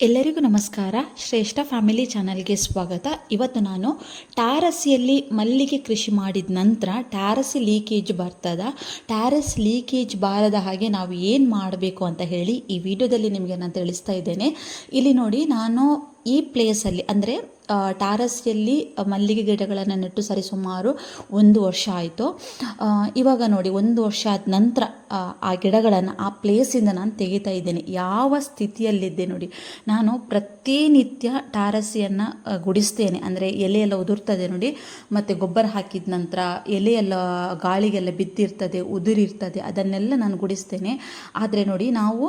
ಎಲ್ಲರಿಗೂ ನಮಸ್ಕಾರ. ಶ್ರೇಷ್ಠ ಫ್ಯಾಮಿಲಿ ಚಾನಲ್ಗೆ ಸ್ವಾಗತ. ಇವತ್ತು ನಾನು ಟ್ಯಾರಸಿಯಲ್ಲಿ ಮಲ್ಲಿಗೆ ಕೃಷಿ ಮಾಡಿದ ನಂತರ ಟ್ಯಾರಸಿ ಲೀಕೇಜ್ ಬರ್ತದ. ಟ್ಯಾರಸ್ ಲೀಕೇಜ್ ಬಾರದ ಹಾಗೆ ನಾವು ಏನು ಮಾಡಬೇಕು ಅಂತ ಹೇಳಿ ಈ ವಿಡಿಯೋದಲ್ಲಿ ನಿಮಗೆ ನಾನು ತಿಳಿಸ್ತಾ ಇದ್ದೇನೆ. ಇಲ್ಲಿ ನೋಡಿ ನಾನು ಈ ಪ್ಲೇಸಲ್ಲಿ ಅಂದರೆ ಟ್ಯಾರಸ್ಯಲ್ಲಿ ಮಲ್ಲಿಗೆ ಗಿಡಗಳನ್ನು ನೆಟ್ಟು ಸರಿ ಸುಮಾರು ಒಂದು ವರ್ಷ ಆಯಿತು. ಇವಾಗ ನೋಡಿ ಒಂದು ವರ್ಷ ಆದ ನಂತರ ಆ, ಗಿಡಗಳನ್ನು ಆ ಪ್ಲೇಸಿಂದ ನಾನು ತೆಗಿತಾ ಇದ್ದೇನೆ. ಯಾವ ಸ್ಥಿತಿಯಲ್ಲಿದ್ದೆ ನೋಡಿ ನಾನು ಪ್ರತಿನಿತ್ಯ ಟಾರಸಿಯನ್ನು ಗುಡಿಸ್ತೇನೆ. ಅಂದರೆ ಎಲೆಯೆಲ್ಲ ಉದುರ್ತದೆ ನೋಡಿ ಮತ್ತು ಗೊಬ್ಬರ ಹಾಕಿದ ನಂತರ ಎಲೆಯೆಲ್ಲ ಗಾಳಿಗೆಲ್ಲ ಬಿದ್ದಿರ್ತದೆ ಉದುರಿರ್ತದೆ ಅದನ್ನೆಲ್ಲ ನಾನು ಗುಡಿಸ್ತೇನೆ. ಆದರೆ ನೋಡಿ ನಾವು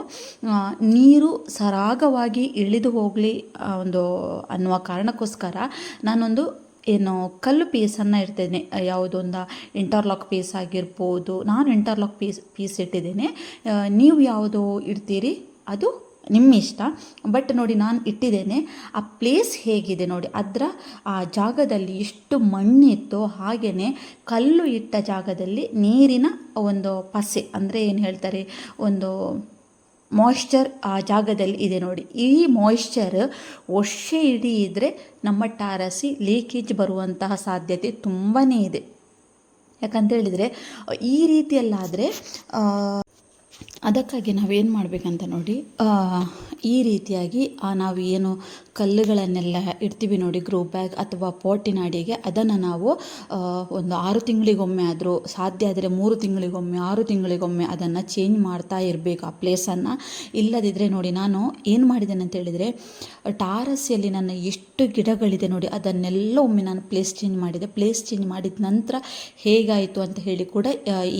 ನೀರು ಸರಾಗವಾಗಿ ಇಳಿದು ಹೋಗಲಿ ಒಂದು ಅನ್ನುವ ಕಾರಣಕ್ಕೋಸ್ಕರ ನಾನೊಂದು ಏನು ಕಲ್ಲು ಪೀಸನ್ನು ಇಡ್ತೇನೆ. ಯಾವುದೊಂದು ಇಂಟರ್ಲಾಕ್ ಪೀಸ್ ಆಗಿರ್ಬೋದು, ನಾನು ಇಂಟರ್ಲಾಕ್ ಪೀಸ್ ಪೀಸ್ ಇಟ್ಟಿದ್ದೇನೆ. ನೀವು ಯಾವುದು ಇಡ್ತೀರಿ? ಅದು ನಿಮ್ಮ ಇಷ್ಟ. ಬಟ್ ನೋಡಿ, ನಾನು ಇಟ್ಟಿದ್ದೇನೆ. ಆ ಪ್ಲೇಸ್ ಹೇಗಿದೆ ನೋಡಿ, ಅದರ, ಆ ಜಾಗದಲ್ಲಿ ಎಷ್ಟು ಮಣ್ಣಿತ್ತು ಹಾಗೆಯೇ ಕಲ್ಲು ಇಟ್ಟ ಜಾಗದಲ್ಲಿ ನೀರಿನ ಒಂದು ಪಸೆ, ಅಂದರೆ ಏನು ಹೇಳ್ತಾರೆ, ಒಂದು ಮಾಯ್ಶ್ಚರ್ ಆ ಜಾಗದಲ್ಲಿ ಇದೆ ನೋಡಿ. ಈ ಮಾಯಿಶ್ಚರ್ ವರ್ಷ ಇಡೀ ಇದ್ದರೆ ನಮ್ಮ ಟಾರಸಿ ಲೀಕೇಜ್ ಬರುವಂತಹ ಸಾಧ್ಯತೆ ತುಂಬಾ ಇದೆ. ಯಾಕಂತ ಹೇಳಿದರೆ ಈ ರೀತಿಯಲ್ಲಾದರೆ ಅದಕ್ಕಾಗಿ ನಾವೇನು ಮಾಡಬೇಕಂತ ನೋಡಿ ಈ ರೀತಿಯಾಗಿ ನಾವು ಏನು ಕಲ್ಲುಗಳನ್ನೆಲ್ಲ ಇಡ್ತೀವಿ ನೋಡಿ ಗ್ರೋ ಬ್ಯಾಗ್ ಅಥವಾ ಪಾಟಿನ ಅಡಿಗೆ ಅದನ್ನು ನಾವು ಒಂದು ಆರು ತಿಂಗಳಿಗೊಮ್ಮೆ ಆದರೂ, ಸಾಧ್ಯ ಆದರೆ ಮೂರು ತಿಂಗಳಿಗೊಮ್ಮೆ, ಆರು ತಿಂಗಳಿಗೊಮ್ಮೆ ಅದನ್ನು ಚೇಂಜ್ ಮಾಡ್ತಾ ಇರಬೇಕು ಆ ಪ್ಲೇಸನ್ನು ಇಲ್ಲದಿದ್ದರೆ ನೋಡಿ, ನಾನು ಏನು ಮಾಡಿದ್ದೇನೆ ಅಂತ ಹೇಳಿದರೆ ಟಾರಸಿಯಲ್ಲಿ ನನ್ನ ಎಷ್ಟು ಗಿಡಗಳಿದೆ ನೋಡಿ, ಅದನ್ನೆಲ್ಲ ಒಮ್ಮೆ ನಾನು ಪ್ಲೇಸ್ ಚೇಂಜ್ ಮಾಡಿದೆ. ಪ್ಲೇಸ್ ಚೇಂಜ್ ಮಾಡಿದ ನಂತರ ಹೇಗಾಯಿತು ಅಂತ ಹೇಳಿ ಕೂಡ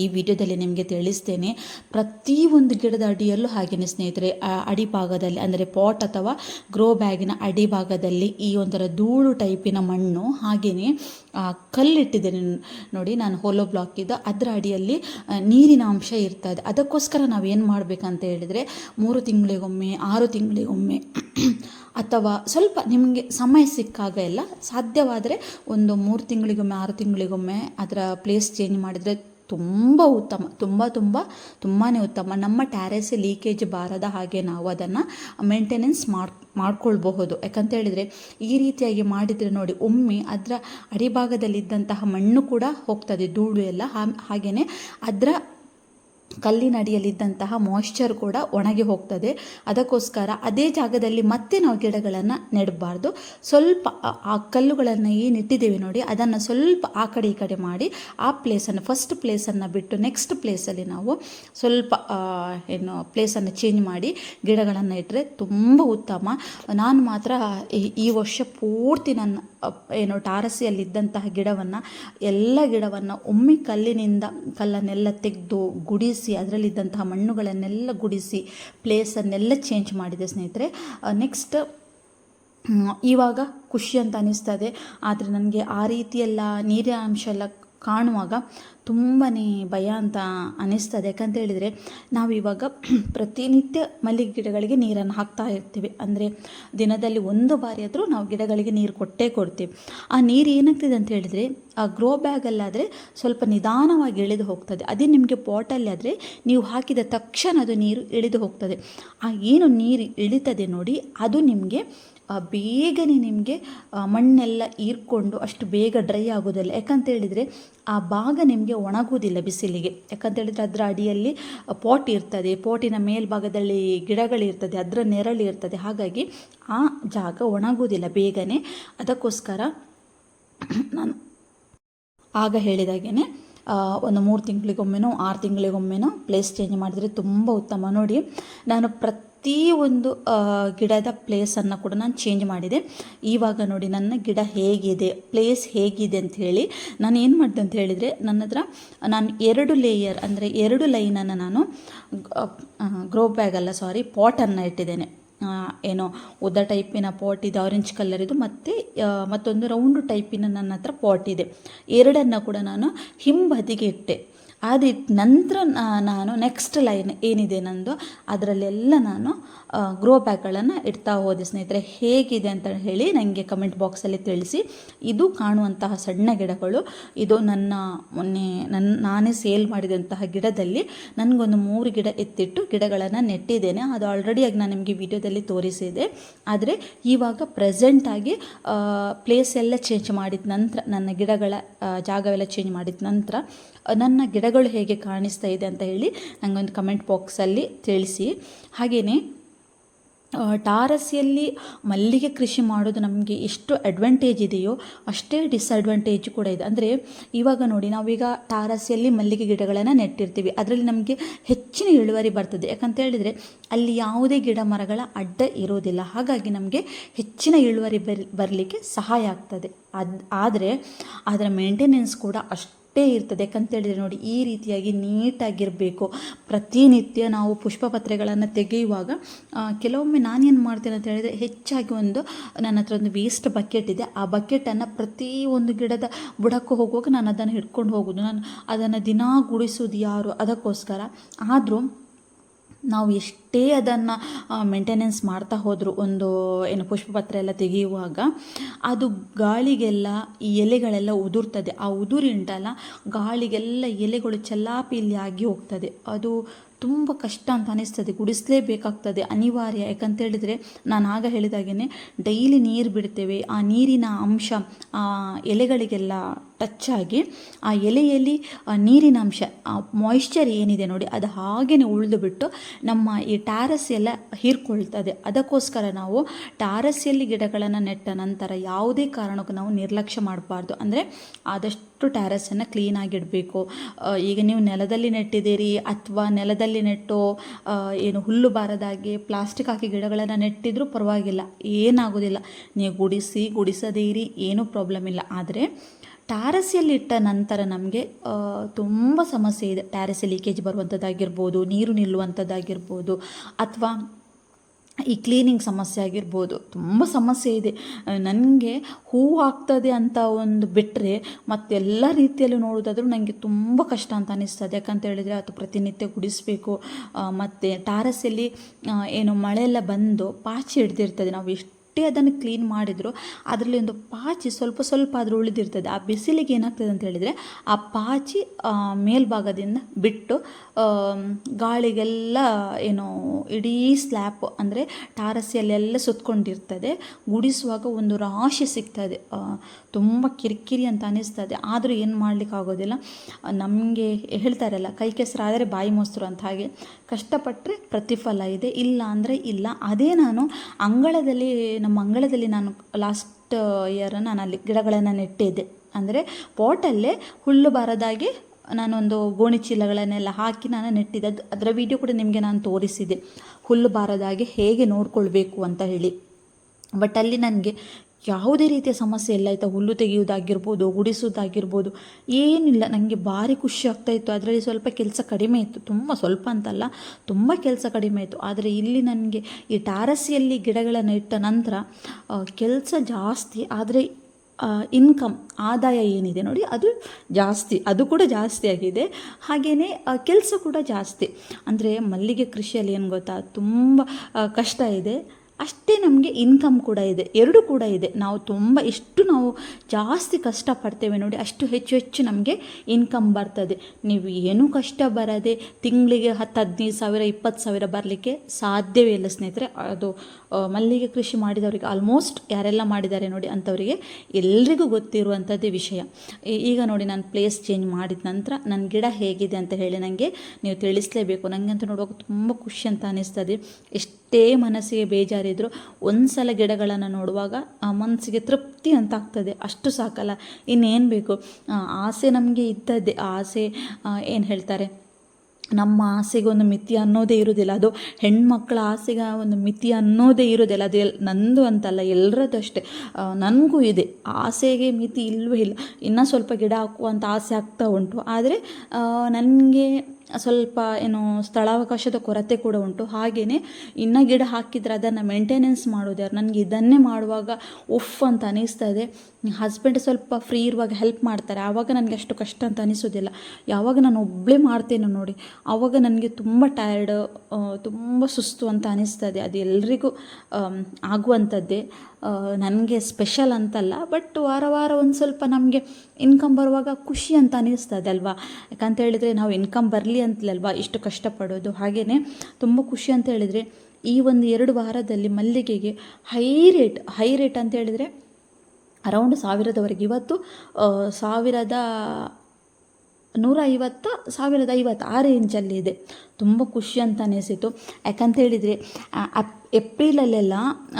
ಈ ವಿಡಿಯೋದಲ್ಲಿ ನಿಮಗೆ ತಿಳಿಸ್ತೇನೆ. ಪ್ರತಿಯೊಂದು ಗಿಡದ ಅಡಿಯಲ್ಲೂ ಹಾಗೆಯೇ ಸ್ನೇಹಿತರೆ ಅಡಿಭಾಗದಲ್ಲಿ ಅಂದರೆ ಪಾಟ್ ಅಥವಾ ಗ್ರೋ ಬ್ಯಾಗಿನ ಅಡಿಭಾಗದಲ್ಲಿ ಈ ಒಂಥರ ಧೂಳು ಟೈಪಿನ ಮಣ್ಣು ಹಾಗೆಯೇ ಕಲ್ಲಿಟ್ಟಿದ್ದೇನೆ ನೋಡಿ ನಾನು ಹೋಲೋ ಬ್ಲಾಕ್ ಇದ್ದ ಅದರ ಅಡಿಯಲ್ಲಿ ನೀರಿನ ಅಂಶ ಇರ್ತದೆ ಅದಕ್ಕೋಸ್ಕರ ನಾವು ಏನು ಮಾಡಬೇಕಂತ ಹೇಳಿದರೆ, ಮೂರು ತಿಂಗಳಿಗೊಮ್ಮೆ, ಆರು ತಿಂಗಳಿಗೊಮ್ಮೆ ಅಥವಾ ಸ್ವಲ್ಪ ನಿಮಗೆ ಸಮಯ ಸಿಕ್ಕಾಗ ಎಲ್ಲ ಸಾಧ್ಯವಾದರೆ ಒಂದು ಮೂರು ತಿಂಗಳಿಗೊಮ್ಮೆ, ಆರು ತಿಂಗಳಿಗೊಮ್ಮೆ ಅದರ ಪ್ಲೇಸ್ ಚೇಂಜ್ ಮಾಡಿದರೆ ತುಂಬ ಉತ್ತಮ, ತುಂಬ ತುಂಬ ತುಂಬಾ ಉತ್ತಮ. ನಮ್ಮ ಟ್ಯಾರೆಸ್ ಲೀಕೇಜ್ ಬಾರದ ಹಾಗೆ ನಾವು ಅದನ್ನು ಮೇಂಟೆನೆನ್ಸ್ ಮಾಡಿ, ಮಾಡ್ಕೊಳ್ಬಹುದು. ಯಾಕಂತ ಹೇಳಿದರೆ, ಈ ರೀತಿಯಾಗಿ ಮಾಡಿದರೆ ನೋಡಿ, ಒಮ್ಮೆ ಅದರ ಅಡಿಭಾಗದಲ್ಲಿದ್ದಂತಹ ಮಣ್ಣು ಕೂಡ ಹೋಗ್ತದೆ, ಧೂಳು ಎಲ್ಲ ಹಾಗೆಯೇ ಅದರ ಕಲ್ಲಿನ ಅಡಿಯಲ್ಲಿದ್ದಂತಹ ಮಾಯ್ಶ್ಚರ್ ಕೂಡ ಒಣಗಿ ಹೋಗ್ತದೆ. ಅದಕ್ಕೋಸ್ಕರ ಅದೇ ಜಾಗದಲ್ಲಿ ಮತ್ತೆ ನಾವು ಗಿಡಗಳನ್ನು ನೆಡಬಾರ್ದು. ಸ್ವಲ್ಪ ಆ- ಕಲ್ಲುಗಳನ್ನು ಏನು ಇಟ್ಟಿದ್ದೇವೆ ನೋಡಿ, ಅದನ್ನು ಸ್ವಲ್ಪ ಆ ಕಡೆ ಈ ಕಡೆ ಮಾಡಿ, ಆ ಪ್ಲೇಸನ್ನು ಫಸ್ಟ್ ಪ್ಲೇಸನ್ನು ಬಿಟ್ಟು ನೆಕ್ಸ್ಟ್ ಪ್ಲೇಸಲ್ಲಿ ನಾವು ಸ್ವಲ್ಪ ಏನು ಪ್ಲೇಸನ್ನು ಚೇಂಜ್ ಮಾಡಿ ಗಿಡಗಳನ್ನು ಇಟ್ಟರೆ ತುಂಬ ಉತ್ತಮ. ನಾನು ಮಾತ್ರ ಈ- ವರ್ಷ ಪೂರ್ತಿ ನನ್ನ ಏನು ಟಾರಸಿಯಲ್ಲಿದ್ದಂತಹ ಗಿಡವನ್ನು, ಎಲ್ಲ ಗಿಡವನ್ನು ಒಮ್ಮೆ ಕಲ್ಲಿನಿಂದ ಕಲ್ಲನ್ನೆಲ್ಲ ತೆಗೆದು ಗುಡಿಸಿ, ಅದರಲ್ಲಿದ್ದಂತಹ ಮಣ್ಣುಗಳನ್ನೆಲ್ಲ ಗುಡಿಸಿ ಪ್ಲೇಸನ್ನೆಲ್ಲ ಚೇಂಜ್ ಮಾಡಿದೆ ಸ್ನೇಹಿತರೆ. ನೆಕ್ಸ್ಟ್ ಇವಾಗ ಖುಷಿ ಅಂತ ಅನ್ನಿಸ್ತದೆ ಆದರೆ ನನಗೆ ಆ ರೀತಿಯೆಲ್ಲ ನೀರಿನ ಅಂಶ ಎಲ್ಲ ಕಾಣುವಾಗ ತುಂಬಾ ಭಯ ಅಂತ ಅನ್ನಿಸ್ತದೆ ಯಾಕಂತ ಹೇಳಿದರೆ ಇವಾಗ ಪ್ರತಿನಿತ್ಯ ಮಲ್ಲಿಗೆ ಗಿಡಗಳಿಗೆ ನೀರನ್ನು ಹಾಕ್ತಾ ಇರ್ತೀವಿ. ಅಂದರೆ ದಿನದಲ್ಲಿ ಒಂದು ಬಾರಿ ಆದರೂ ನಾವು ಗಿಡಗಳಿಗೆ ನೀರು ಕೊಟ್ಟೇ ಕೊಡ್ತೀವಿ. ಆ ನೀರು ಏನಾಗ್ತದೆ ಅಂತ ಹೇಳಿದರೆ ಆ ಗ್ರೋ ಬ್ಯಾಗಲ್ಲಾದರೆ ಸ್ವಲ್ಪ ನಿಧಾನವಾಗಿ ಇಳಿದು ಹೋಗ್ತದೆ. ಅದೇ ನಿಮಗೆ ಪಾಟಲ್ಲಿ ಆದರೆ ನೀವು ಹಾಕಿದ ತಕ್ಷಣ ಅದು ನೀರು ಇಳಿದು ಹೋಗ್ತದೆ. ಆ ಏನು ನೀರು ಇಳಿತದೆ ನೋಡಿ, ಅದು ನಿಮಗೆ ಬೇಗನೆ ನಿಮಗೆ ಮಣ್ಣೆಲ್ಲ ಹೀರ್ಕೊಂಡು ಅಷ್ಟು ಬೇಗ ಡ್ರೈ ಆಗೋದಿಲ್ಲ. ಯಾಕಂತ ಹೇಳಿದರೆ ಆ ಭಾಗ ನಿಮಗೆ ಒಣಗುವುದಿಲ್ಲ ಬಿಸಿಲಿಗೆ. ಯಾಕಂತ ಹೇಳಿದರೆ ಅದರ ಅಡಿಯಲ್ಲಿ ಪಾಟ್ ಇರ್ತದೆ. ಪಾಟಿನ ಮೇಲ್ಭಾಗದಲ್ಲಿ ಗಿಡಗಳಿರ್ತದೆ, ಅದರ ನೆರಳಿರ್ತದೆ ಹಾಗಾಗಿ ಆ ಜಾಗ ಒಣಗುವುದಿಲ್ಲ ಬೇಗನೆ. ಅದಕ್ಕೋಸ್ಕರ ನಾನು ಆಗ ಹೇಳಿದಾಗೇ ಒಂದು ಮೂರು ತಿಂಗಳಿಗೊಮ್ಮೆನೋ, ಆರು ತಿಂಗಳಿಗೊಮ್ಮೆನೋ ಪ್ಲೇಸ್ ಚೇಂಜ್ ಮಾಡಿದರೆ ತುಂಬ ಉತ್ತಮ. ನೋಡಿ, ನಾನು ಪ್ರತಿ ಒಂದು ಗಿಡದ ಪ್ಲೇಸನ್ನು ಕೂಡ ನಾನು ಚೇಂಜ್ ಮಾಡಿದೆ. ಇವಾಗ ನೋಡಿ ನನ್ನ ಗಿಡ ಹೇಗಿದೆ ಪ್ಲೇಸ್ ಹೇಗಿದೆ ಅಂತ ಹೇಳಿ ನಾನು ಏನು ಮಾಡಿದೆ ಅಂತ ಹೇಳಿದರೆ ನನ್ನ ಹತ್ರ ನಾನು ಎರಡು ಲೇಯರ್ ಅಂದರೆ ಎರಡು ಲೈನನ್ನು ನಾನು ಗ್ರೋ ಬ್ಯಾಗ್ ಅಲ್ಲ ಸಾರಿ ಪಾಟನ್ನು ಇಟ್ಟಿದ್ದೇನೆ. ಏನೋ ಉದ್ದ ಟೈಪಿನ ಪಾಟ್ ಇದೆ ಆರೆಂಜ್ ಕಲರ್ ಇದು ಮತ್ತು ಮತ್ತೊಂದು ರೌಂಡ್ ಟೈಪಿನ ನನ್ನ ಹತ್ರ ಪಾಟ್ ಇದೆ. ಎರಡನ್ನು ಕೂಡ ನಾನು ಹಿಂಬದಿಗೆ ಇಟ್ಟೆ. ಅದಿಟ್ಟು ನಂತರ ನಾನು ನೆಕ್ಸ್ಟ್ ಲೈನ್ ಏನಿದೆ ನಂದು, ಅದರಲ್ಲೆಲ್ಲ ನಾನು ಗ್ರೋ ಬ್ಯಾಗ್ಗಳನ್ನು ಇಡ್ತಾ ಹೋದೆ ಸ್ನೇಹಿತರೆ. ಹೇಗಿದೆ ಅಂತ ಹೇಳಿ ನನಗೆ ಕಮೆಂಟ್ ಬಾಕ್ಸಲ್ಲಿ ತಿಳಿಸಿ. ಇದು ಕಾಣುವಂತಹ ಸಣ್ಣ ಗಿಡಗಳು. ಇದು ನನ್ನ, ಮೊನ್ನೆ ನನ್ನ ನಾನೇ ಸೇಲ್ ಮಾಡಿದಂತಹ ಗಿಡದಲ್ಲಿ ನನಗೊಂದು ಮೂರು ಗಿಡ ಎತ್ತಿಟ್ಟು ಗಿಡಗಳನ್ನು ನೆಟ್ಟಿದ್ದೇನೆ. ಅದು ಆಲ್ರೆಡಿಯಾಗಿ ನಾನು ನಿಮಗೆ ವಿಡಿಯೋದಲ್ಲಿ ತೋರಿಸಿದೆ. ಆದರೆ ಇವಾಗ ಪ್ರೆಸೆಂಟಾಗಿ ಪ್ಲೇಸ್ ಎಲ್ಲ ಚೇಂಜ್ ಮಾಡಿದ ನಂತರ, ನನ್ನ ಗಿಡಗಳ ಜಾಗವೆಲ್ಲ ಚೇಂಜ್ ಮಾಡಿದ ನಂತರ ನನ್ನ ಗಿಡಗಳು ಹೇಗೆ ಕಾಣಿಸ್ತಾ ಇದೆ ಅಂತ ಹೇಳಿ ನನಗೊಂದು ಕಮೆಂಟ್ ಬಾಕ್ಸಲ್ಲಿ ತಿಳಿಸಿ. ಹಾಗೆಯೇ ಟಾರಸಿಯಲ್ಲಿ ಮಲ್ಲಿಗೆ ಕೃಷಿ ಮಾಡೋದು ನಮಗೆ ಎಷ್ಟು ಅಡ್ವಾಂಟೇಜ್ ಇದೆಯೋ ಅಷ್ಟೇ ಡಿಸ್ಅಡ್ವಾಂಟೇಜ್ ಕೂಡ ಇದೆ. ಅಂದರೆ ಇವಾಗ ನೋಡಿ, ನಾವೀಗ ಟಾರಸಿಯಲ್ಲಿ ಮಲ್ಲಿಗೆ ಗಿಡಗಳನ್ನು ನೆಟ್ಟಿರ್ತೀವಿ. ಅದರಲ್ಲಿ ನಮಗೆ ಹೆಚ್ಚಿನ ಇಳುವರಿ ಬರ್ತದೆ. ಯಾಕಂತ ಹೇಳಿದರೆ ಅಲ್ಲಿ ಯಾವುದೇ ಗಿಡ ಮರಗಳ ಅಡ್ಡ ಇರೋದಿಲ್ಲ. ಹಾಗಾಗಿ ನಮಗೆ ಹೆಚ್ಚಿನ ಇಳುವರಿ ಬರ್, ಬರಲಿಕ್ಕೆ ಸಹಾಯ ಆಗ್ತದೆ. ಅದು, ಆದರೆ ಅದರ ಮೇಂಟೆನೆನ್ಸ್ ಕೂಡ ಅಷ್ಟು ಅಷ್ಟೇ ಇರ್ತದೆ ಯಾಕಂತೇಳಿದರೆ ನೋಡಿ, ಈ ರೀತಿಯಾಗಿ ನೀಟಾಗಿರಬೇಕು. ಪ್ರತಿನಿತ್ಯ ನಾವು ಪುಷ್ಪಪತ್ರೆಗಳನ್ನು ತೆಗೆಯುವಾಗ ಕೆಲವೊಮ್ಮೆ ನಾನೇನು ಮಾಡ್ತೇನೆ ಅಂತ ಹೇಳಿದರೆ, ಹೆಚ್ಚಾಗಿ ಒಂದು ನನ್ನ ಹತ್ರ ಒಂದು ವೇಸ್ಟ್ ಬಕೆಟ್ ಇದೆ. ಆ ಬಕೆಟನ್ನು ಪ್ರತಿ ಒಂದು ಗಿಡದ ಬುಡಕ್ಕೂ ಹೋಗುವಾಗ ನಾನು ಅದನ್ನು ಹಿಡ್ಕೊಂಡು ಹೋಗೋದು. ನಾನು ಅದನ್ನು ದಿನಾ ಗುಡಿಸೋದು ಯಾರು? ಅದಕ್ಕೋಸ್ಕರ. ಆದರೂ ನಾವು ಎಷ್ಟೇ ಅದನ್ನು ಮೇಂಟೆನೆನ್ಸ್ ಮಾಡ್ತಾ ಹೋದರೂ, ಒಂದು, ಏನು, ಪುಷ್ಪಪತ್ರ ಎಲ್ಲ ತೆಗೆಯುವಾಗ, ಅದು ಗಾಳಿಗೆಲ್ಲ, ಈ ಎಲೆಗಳೆಲ್ಲ ಉದುರ್ತದೆ. ಆ ಉದುರಿ ಉಂಟಲ್ಲ ಗಾಳಿಗೆಲ್ಲ ಎಲೆಗಳು ಚೆಲ್ಲಾಪಿಲ್ಲಿ ಆಗಿ ಹೋಗ್ತದೆ. ಅದು ತುಂಬ ಕಷ್ಟ ಅಂತ ಅನಿಸ್ತದೆ. ಗುಡಿಸಲೇಬೇಕಾಗ್ತದೆ ಅನಿವಾರ್ಯ. ಯಾಕಂತೇಳಿದರೆ ನಾನು ಆಗ ಹೇಳಿದಾಗೇ ಡೈಲಿ ನೀರು ಬಿಡ್ತೇವೆ. ಆ ನೀರಿನ ಅಂಶ, ಆ ಎಲೆಗಳಿಗೆಲ್ಲ ಟಚ್ ಆಗಿ ಆ ಎಲೆಯಲ್ಲಿ, ಆ ನೀರಿನ ಅಂಶ, ಆ ಮಾಯಿಶ್ಚರ್ ಏನಿದೆ ನೋಡಿ, ಅದು ಹಾಗೇ ಉಳಿದುಬಿಟ್ಟು ನಮ್ಮ ಈ ಟ್ಯಾರಸ್ ಎಲ್ಲ ಹೀರ್ಕೊಳ್ತದೆ. ಅದಕ್ಕೋಸ್ಕರ ನಾವು ಟ್ಯಾರಸ್ಸಲ್ಲಿ ಗಿಡಗಳನ್ನು ನೆಟ್ಟ ನಂತರ ಯಾವುದೇ ಕಾರಣಕ್ಕೂ ನಾವು ನಿರ್ಲಕ್ಷ್ಯ ಮಾಡಬಾರ್ದು. ಅಂದರೆ ಆದಷ್ಟು ಟ್ಯಾರಸನ್ನು ಕ್ಲೀನಾಗಿಡಬೇಕು ಈಗ ನೀವು ನೆಲದಲ್ಲಿ ನೆಟ್ಟಿದ್ದೀರಿ ಅಥವಾ ನೆಲದಲ್ಲಿ ನೆಟ್ಟು ಏನು ಹುಲ್ಲು ಬಾರದಾಗಿ ಪ್ಲಾಸ್ಟಿಕ್ ಹಾಕಿ ಗಿಡಗಳನ್ನು ನೆಟ್ಟಿದ್ರೂ ಪರವಾಗಿಲ್ಲ, ಏನಾಗೋದಿಲ್ಲ. ನೀವು ಗುಡಿಸಿ, ಗುಡಿಸದೇ ಇರಿ, ಏನೂ ಪ್ರಾಬ್ಲಮ್ ಇಲ್ಲ. ಆದರೆ ಟ್ಯಾರಸಿಯಲ್ಲಿ ಇಟ್ಟ ನಂತರ ನಮಗೆ ತುಂಬ ಸಮಸ್ಯೆ ಇದೆ. ಟ್ಯಾರಸಿ ಲೀಕೇಜ್ ಬರುವಂಥದ್ದಾಗಿರ್ಬೋದು ನೀರು ನಿಲ್ಲುವಂಥದ್ದಾಗಿರ್ಬೋದು ಅಥವಾ ಈ ಕ್ಲೀನಿಂಗ್ ಸಮಸ್ಯೆ ಆಗಿರ್ಬೋದು. ತುಂಬ ಸಮಸ್ಯೆ ಇದೆ. ನನಗೆ ಹೂವು ಆಗ್ತದೆ ಅಂತ ಒಂದು ಬಿಟ್ಟರೆ ಮತ್ತೆಲ್ಲ ರೀತಿಯಲ್ಲೂ ನೋಡೋದಾದರೂ ನನಗೆ ತುಂಬ ಕಷ್ಟ ಅಂತ ಅನ್ನಿಸ್ತದೆ ಯಾಕಂತ ಹೇಳಿದರೆ ಅದು ಪ್ರತಿನಿತ್ಯ ಗುಡಿಸಬೇಕು ಮತ್ತು ಟಾರಸಲ್ಲಿ ಏನು ಮಳೆ ಎಲ್ಲ ಬಂದು ಪಾಚಿ ಹಿಡ್ದಿರ್ತದೆ. ನಾವು ಎಷ್ಟು ಎಷ್ಟೇ ಅದನ್ನು ಕ್ಲೀನ್ ಮಾಡಿದರೂ, ಅದರಲ್ಲಿ ಒಂದು ಪಾಚಿ ಸ್ವಲ್ಪ ಸ್ವಲ್ಪ ಆದರೂ ಉಳಿದಿರ್ತದೆ. ಆ ಬಿಸಿಲಿಗೆ ಏನಾಗ್ತದೆ ಅಂತ ಹೇಳಿದರೆ, ಆ ಪಾಚಿ ಮೇಲ್ಭಾಗದಿಂದ ಬಿಟ್ಟು ಗಾಳಿಗೆಲ್ಲ ಏನು ಇಡೀ ಸ್ಲ್ಯಾಪ್ ಅಂದರೆ ಟಾರಸಿಯಲ್ಲೆಲ್ಲ ಸುತ್ತಕೊಂಡಿರ್ತದೆ ಗುಡಿಸುವಾಗ ಒಂದು ರಾಶಿ ಸಿಗ್ತದೆ. ತುಂಬ ಕಿರಿಕಿರಿ ಅಂತ ಅನಿಸ್ತದೆ. ಆದರೂ ಏನು ಮಾಡಲಿಕ್ಕೆ ಆಗೋದಿಲ್ಲ. ನಮಗೆ ಹೇಳ್ತಾರಲ್ಲ, ಕೈ ಕೆಸರಾದರೆ ಬಾಯಿ ಮೊಸರು ಅಂತ ಹಾಗೆ. ಕಷ್ಟಪಟ್ಟರೆ ಪ್ರತಿಫಲ ಇದೆ, ಇಲ್ಲ ಅಂದರೆ ಇಲ್ಲ. ಅದೇ ನಾನು ಅಂಗಳದಲ್ಲಿ ನಮ್ಮ ಅಂಗಳದಲ್ಲಿ ನಾನು ಲಾಸ್ಟ್ ಇಯರ್ ನಾನು ಅಲ್ಲಿ ಗಿಡಗಳನ್ನು ನೆಟ್ಟಿದ್ದೆ. ಅಂದರೆ ಪಾಟಲ್ಲೇ ಹುಲ್ಲು ಬಾರದಾಗೆ ನಾನೊಂದು ಗೋಣಿ ಚೀಲಗಳನ್ನೆಲ್ಲ ಹಾಕಿ ನಾನು ನೆಟ್ಟಿದ್ದೆ. ಅದು, ಅದರ ವಿಡಿಯೋ ಕೂಡ ನಿಮಗೆ ನಾನು ತೋರಿಸಿದೆ ಹುಲ್ಲು ಬಾರದಾಗೆ ಹೇಗೆ ನೋಡ್ಕೊಳ್ಬೇಕು ಅಂತ ಹೇಳಿ. ಬಟ್ ಅಲ್ಲಿ ನನಗೆ ಯಾವುದೇ ರೀತಿಯ ಸಮಸ್ಯೆ ಇಲ್ಲ. ಆಯಿತಾ, ಹುಲ್ಲು ತೆಗೆಯುವುದಾಗಿರ್ಬೋದು ಗುಡಿಸೋದಾಗಿರ್ಬೋದು ಏನಿಲ್ಲ. ನನಗೆ ಭಾರಿ ಖುಷಿ ಆಗ್ತಾ ಇತ್ತು. ಅದರಲ್ಲಿ ಸ್ವಲ್ಪ ಕೆಲಸ ಕಡಿಮೆ ಇತ್ತು. ತುಂಬ ಸ್ವಲ್ಪ ಅಂತಲ್ಲ, ತುಂಬ ಕೆಲಸ ಕಡಿಮೆ ಇತ್ತು. ಆದರೆ ಇಲ್ಲಿ ನನಗೆ ಈ ಟಾರಸಿಯಲ್ಲಿ ಗಿಡಗಳನ್ನು ಇಟ್ಟ ನಂತರ ಕೆಲಸ ಜಾಸ್ತಿ. ಆದರೆ ಇನ್ಕಮ್ ಆದಾಯ ಏನಿದೆ ನೋಡಿ, ಅದು ಜಾಸ್ತಿ. ಅದು ಕೂಡ ಜಾಸ್ತಿ ಆಗಿದೆ. ಹಾಗೆಯೇ ಕೆಲಸ ಕೂಡ ಜಾಸ್ತಿ. ಅಂದರೆ ಮಲ್ಲಿಗೆ ಕೃಷಿಯಲ್ಲಿ ಏನು ಗೊತ್ತಾ, ತುಂಬ ಕಷ್ಟ ಇದೆ. ಅಷ್ಟೇ ನಮಗೆ ಇನ್ಕಮ್ ಕೂಡ ಇದೆ. ಎರಡು ಕೂಡ ಇದೆ. ನಾವು ತುಂಬ ಎಷ್ಟು ನಾವು ಜಾಸ್ತಿ ಕಷ್ಟಪಡ್ತೇವೆ ನೋಡಿ, ಅಷ್ಟು ಹೆಚ್ಚು ಹೆಚ್ಚು ನಮಗೆ ಇನ್ಕಮ್ ಬರ್ತದೆ. ನೀವು ಏನೂ ಕಷ್ಟ ಬರದೆ ತಿಂಗಳಿಗೆ ಹತ್ತು ಹದಿನೈದು ಸಾವಿರ, ಇಪ್ಪತ್ತು ಸಾವಿರ ಬರಲಿಕ್ಕೆ ಸಾಧ್ಯವೇ ಇಲ್ಲ ಸ್ನೇಹಿತರೆ. ಅದು ಮಲ್ಲಿಗೆ ಕೃಷಿ ಮಾಡಿದವರಿಗೆ ಆಲ್ಮೋಸ್ಟ್ ಯಾರೆಲ್ಲ ಮಾಡಿದ್ದಾರೆ ನೋಡಿ ಅಂಥವರಿಗೆ ಎಲ್ರಿಗೂ ಗೊತ್ತಿರುವಂಥದ್ದೇ ವಿಷಯ. ಈಗ ನೋಡಿ ನಾನು ಪ್ಲೇಸ್ ಚೇಂಜ್ ಮಾಡಿದ ನಂತರ ನನ್ನ ಗಿಡ ಹೇಗಿದೆ ಅಂತ ಹೇಳಿ ನನಗೆ ನೀವು ತಿಳಿಸಲೇಬೇಕು. ನನಗಂತೂ ನೋಡುವಾಗ ತುಂಬ ಖುಷಿ ಅಂತ ಅನ್ನಿಸ್ತದೆ ಎಷ್ಟೇ ಮನಸ್ಸಿಗೆ ಬೇಜಾರಿದ್ರು ಒಂದು ಸಲ ಗಿಡಗಳನ್ನು ನೋಡುವಾಗ ಮನಸ್ಸಿಗೆ ತೃಪ್ತಿ ಅಂತ ಆಗ್ತದೆ. ಅಷ್ಟು ಸಾಕಲ್ಲ. ಇನ್ನೇನು ಬೇಕು? ಆಸೆ ನಮಗೆ ಇದ್ದದ್ದೇ. ಆಸೆ ಏನು ಹೇಳ್ತಾರೆ? ನಮ್ಮ ಆಸೆಗೆ ಒಂದು ಮಿತಿ ಅನ್ನೋದೇ ಇರೋದಿಲ್ಲ. ಅದು ಹೆಣ್ಮಕ್ಳ ಆಸೆಗೆ ಒಂದು ಮಿತಿ ಅನ್ನೋದೇ ಇರೋದಿಲ್ಲ. ಅದು ಎಲ್, ನಂದು ಅಂತಲ್ಲ ಎಲ್ಲರದ್ದು ಅಷ್ಟೇ ನನಗೂ ಇದೆ. ಆಸೆಗೆ ಮಿತಿ ಇಲ್ಲವೇ ಇಲ್ಲ. ಇನ್ನೂ ಸ್ವಲ್ಪ ಗಿಡ ಹಾಕುವಂಥ ಆಸೆ ಆಗ್ತಾ ಉಂಟು. ಆದರೆ ನನಗೆ ಸ್ವಲ್ಪ ಏನು ಸ್ಥಳಾವಕಾಶದ ಕೊರತೆ ಕೂಡ ಉಂಟು. ಹಾಗೆಯೇ ಇನ್ನು ಗಿಡ ಹಾಕಿದರೆ ಅದನ್ನು ಮೇಂಟೆನೆನ್ಸ್ ಮಾಡೋದು ಯಾರು? ನನಗೆ ಇದನ್ನೇ ಮಾಡುವಾಗ ಉಫ್ ಅಂತ ಅನಿಸ್ತಾ ಇದೆ ಹಸ್ಬೆಂಡ್ ಸ್ವಲ್ಪ ಫ್ರೀ ಇರುವಾಗ ಹೆಲ್ಪ್ ಮಾಡ್ತಾರೆ. ಆವಾಗ ನನಗೆ ಅಷ್ಟು ಕಷ್ಟ ಅಂತ ಅನಿಸೋದಿಲ್ಲ. ಯಾವಾಗ ನಾನು ಒಬ್ಬಳೇ ಮಾಡ್ತೇನೆ ನೋಡಿ, ಆವಾಗ ನನಗೆ ತುಂಬ ಟಯರ್ಡ್ ತುಂಬ ಸುಸ್ತು ಅಂತ ಅನಿಸ್ತದೆ. ಅದು ಎಲ್ರಿಗೂ ಆಗುವಂಥದ್ದೇ ನನಗೆ ಸ್ಪೆಷಲ್ ಅಂತಲ್ಲ ಬಟ್ ವಾರ ವಾರ ಒಂದು ಸ್ವಲ್ಪ ನಮಗೆ ಇನ್ಕಮ್ ಬರುವಾಗ ಖುಷಿ ಅಂತ ಅನಿಸ್ತದೆ ಅಲ್ವಾ? ಯಾಕಂತ ಹೇಳಿದರೆ ನಾವು ಇನ್ಕಮ್ ಬರಲಿ ಅಂತಲಲ್ವಾ? ಇಷ್ಟು ಕಷ್ಟಪಡೋದು. ಹಾಗೆಯೇ ತುಂಬ ಖುಷಿ ಅಂತ ಹೇಳಿದರೆ ಈ ಒಂದು ಎರಡು ವಾರದಲ್ಲಿ ಮಲ್ಲಿಗೆಗೆ ಹೈ ರೇಟ್ ಹೈ ರೇಟ್ ಅಂತ ಹೇಳಿದರೆ ಅರೌಂಡ್ ಸಾವಿರದವರೆಗೆ ಇವತ್ತು ಸಾವಿರದ ನೂರ ಐವತ್ತು ಸಾವಿರದ ಐವತ್ತು ಆ ರೇಂಜಲ್ಲಿ ಇದೆ. ತುಂಬ ಖುಷಿ ಅಂತ ಅನಿಸಿತು. ಯಾಕಂತ ಹೇಳಿದರೆ ಅಪ್ ಏಪ್ರಿಲಲ್ಲೆಲ್ಲ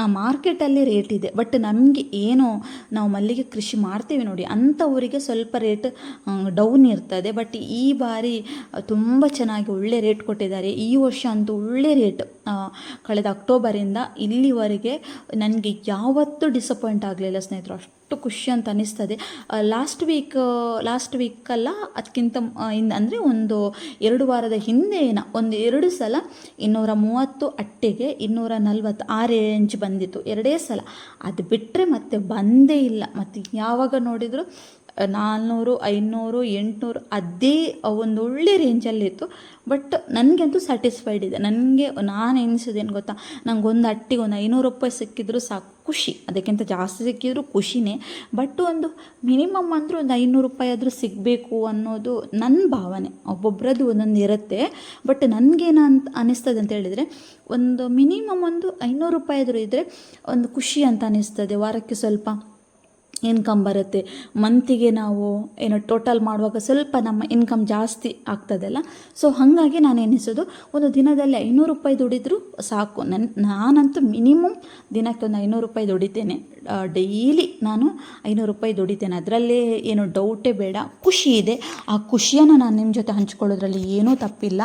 ಮಾರ್ಕೆಟಲ್ಲಿ ರೇಟ್ ಇದೆ. ಬಟ್ ನಮಗೆ ಏನು, ನಾವು ಮಲ್ಲಿಗೆ ಕೃಷಿ ಮಾಡ್ತೇವೆ ನೋಡಿ ಅಂಥವರಿಗೆ ಸ್ವಲ್ಪ ರೇಟ್ ಡೌನ್ ಇರ್ತದೆ. ಬಟ್ ಈ ಬಾರಿ ತುಂಬ ಚೆನ್ನಾಗಿ ಒಳ್ಳೆ ರೇಟ್ ಕೊಟ್ಟಿದ್ದಾರೆ. ಈ ವರ್ಷ ಅಂತೂ ಒಳ್ಳೆ ರೇಟ್ ಕಳೆದ ಅಕ್ಟೋಬರಿಂದ ಇಲ್ಲಿವರೆಗೆ, ನನಗೆ ಯಾವತ್ತೂ ಡಿಸಪಾಯಿಂಟ್ ಆಗಲಿಲ್ಲ ಸ್ನೇಹಿತರು. ಅಷ್ಟು ಖುಷಿ ಅಂತ ಅನಿಸ್ತದೆ ಲಾಸ್ಟ್ ವೀಕ್ ಲಾಸ್ಟ್ ವೀಕಲ್ಲ ಅದಕ್ಕಿಂತ ಇನ್ನು ಅಂದರೆ ಒಂದು ಎರಡು ವಾರದ ಹಿಂದೆ ಒಂದು ಎರಡು ಸಲ ಇನ್ನೂರ ಮೂವತ್ತು ಅಟ್ಟೆಗೆ ಇನ್ನೂರ ನಲ್ವತ್ತು ಆ ಬಂದಿತ್ತು. ಎರಡೇ ಸಲ. ಅದು ಬಿಟ್ಟರೆ ಮತ್ತೆ ಬಂದೇ ಇಲ್ಲ. ಮತ್ತು ಯಾವಾಗ ನೋಡಿದರೂ ನಾಲ್ನೂರು, ಐನೂರು, ಎಂಟುನೂರು ಅದೇ ಒಂದು ಒಳ್ಳೆ ರೇಂಜಲ್ಲಿತ್ತು ಬಟ್ ನನಗಂತೂ ಸ್ಯಾಟಿಸ್ಫೈಡ್ ಇದೆ. ನನಗೆ ನಾನು ಎನಿಸೋದೇನು ಗೊತ್ತಾ? ನಂಗೊಂದು ಅಟ್ಟಿಗೆ ಒಂದು ಐನೂರು ರೂಪಾಯಿ ಸಿಕ್ಕಿದ್ರು ಸಾಕು, ಖುಷಿ. ಅದಕ್ಕಿಂತ ಜಾಸ್ತಿ ಸಿಕ್ಕಿದ್ರು ಖುಷಿನೇ. ಬಟ್ ಒಂದು ಮಿನಿಮಮ್ ಅಂದರೂ ಒಂದು ಐನೂರು ರೂಪಾಯಿ ಆದರೂ ಸಿಗಬೇಕು ಅನ್ನೋದು ನನ್ನ ಭಾವನೆ. ಒಬ್ಬೊಬ್ರದ್ದು ಒಂದೊಂದು ಇರುತ್ತೆ. ಬಟ್ ನನಗೇನು ಅಂತ ಅನ್ನಿಸ್ತದೆ ಅಂತ ಹೇಳಿದರೆ, ಒಂದು ಮಿನಿಮಮ್ ಒಂದು ಐನೂರು ರೂಪಾಯಿ ಆದರೂ ಇದ್ದರೆ ಒಂದು ಖುಷಿ ಅಂತ ಅನ್ನಿಸ್ತದೆ ವಾರಕ್ಕೆ ಸ್ವಲ್ಪ ಇನ್ಕಮ್ ಬರುತ್ತೆ. ಮಂತಿಗೆ ನಾವು ಏನು ಟೋಟಲ್ ಮಾಡುವಾಗ ಸ್ವಲ್ಪ ನಮ್ಮ ಇನ್ಕಮ್ ಜಾಸ್ತಿ ಆಗ್ತದಲ್ಲ? ಸೊ ಹಾಗಾಗಿ ನಾನು ಎನಿಸೋದು, ಒಂದು ದಿನದಲ್ಲಿ ಐನೂರು ರೂಪಾಯಿ ದುಡಿದ್ರೂ ಸಾಕು. ನನ್ನ ನಾನಂತೂ ಮಿನಿಮಮ್ ದಿನಕ್ಕೆ ಒಂದು ಐನೂರು ರೂಪಾಯಿ ದುಡಿತೇನೆ. ಡೈಲಿ ನಾನು ಐನೂರು ರೂಪಾಯಿ ದುಡಿತೇನೆ. ಅದರಲ್ಲೇ ಏನು ಡೌಟೇ ಬೇಡ. ಖುಷಿ ಇದೆ. ಆ ಖುಷಿಯನ್ನು ನಾನು ನಿಮ್ಮ ಜೊತೆ ಹಂಚ್ಕೊಳ್ಳೋದ್ರಲ್ಲಿ ಏನೂ ತಪ್ಪಿಲ್ಲ.